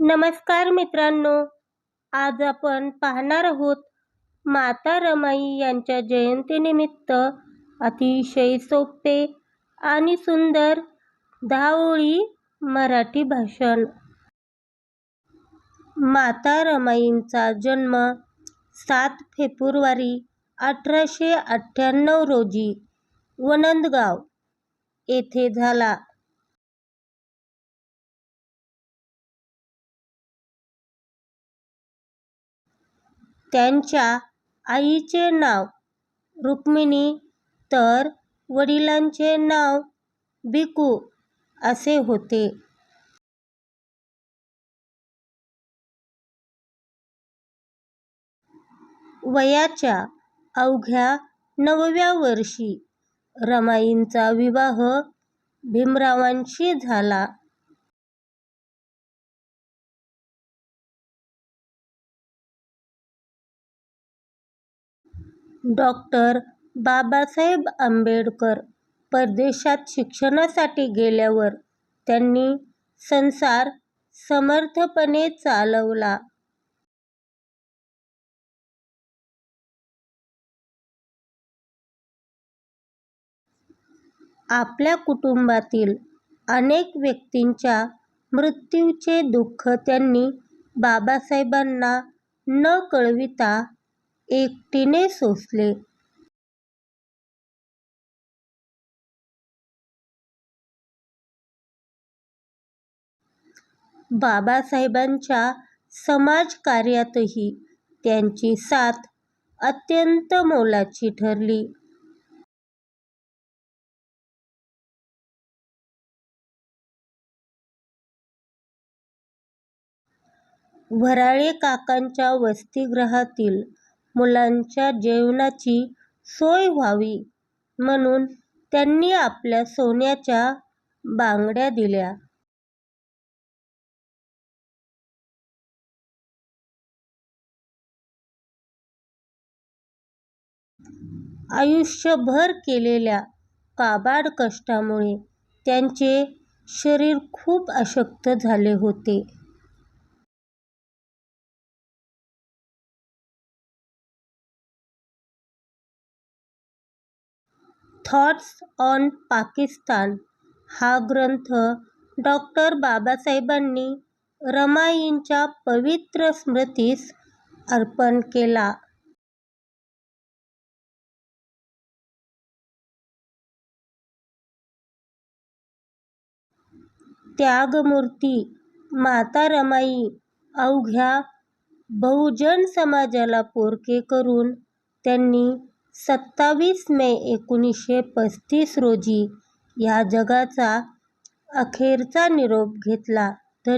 नमस्कार मित्रांनो आज आपण पाहणार आहोत माता रमाई यांच्या जयंतीनिमित्त अतिशय सोपे आणि सुंदर धावळी मराठी भाषण. माता रमाईंचा जन्म सात फेब्रुवारी अठराशे अठ्ठ्याण्णव रोजी वनंदगाव येथे झाला. त्यांच्या आईचे नाव रुक्मिणी तर वडिलांचे नाव भिकू असे होते. वयाच्या अवघ्या नवव्या वर्षी रमाईंचा विवाह भीमरावांशी झाला. डॉक्टर बाबासाहेब आंबेडकर परदेशात शिक्षणासाठी गेल्यावर त्यांनी संसार समर्थपणे चालवला. आपल्या कुटुंबातील अनेक व्यक्तींच्या मृत्यूचे दुःख त्यांनी बाबासाहेबांना न कळविता एकटीने सोसले. बाबासाहेबांच्या समाजकार्यातही त्यांची साथ अत्यंत मोलाची ठरली. वराळे काकांच्या वसतिगृहातील मुलांच्या जेवणाची सोय व्हावी म्हणून त्यांनी आपल्या सोन्याच्या बांगड्या दिल्या. आयुष्यभर केलेल्या काबाड कष्टामुळे त्यांचे शरीर खूप अशक्त झाले होते. थॉट्स ऑन पाकिस्तान हा ग्रंथ डॉक्टर बाबासाहेबांनी रमाईंच्या पवित्र स्मृतीस अर्पण केला. त्यागमूर्ती माता रमाई अवघ्या बहुजन समाजाला पोरके करून त्यांनी सत्तावीस मे एकोणीसशे पस्तीस रोजी या जगाचा अखेरचा निरोप घेतला. धन्य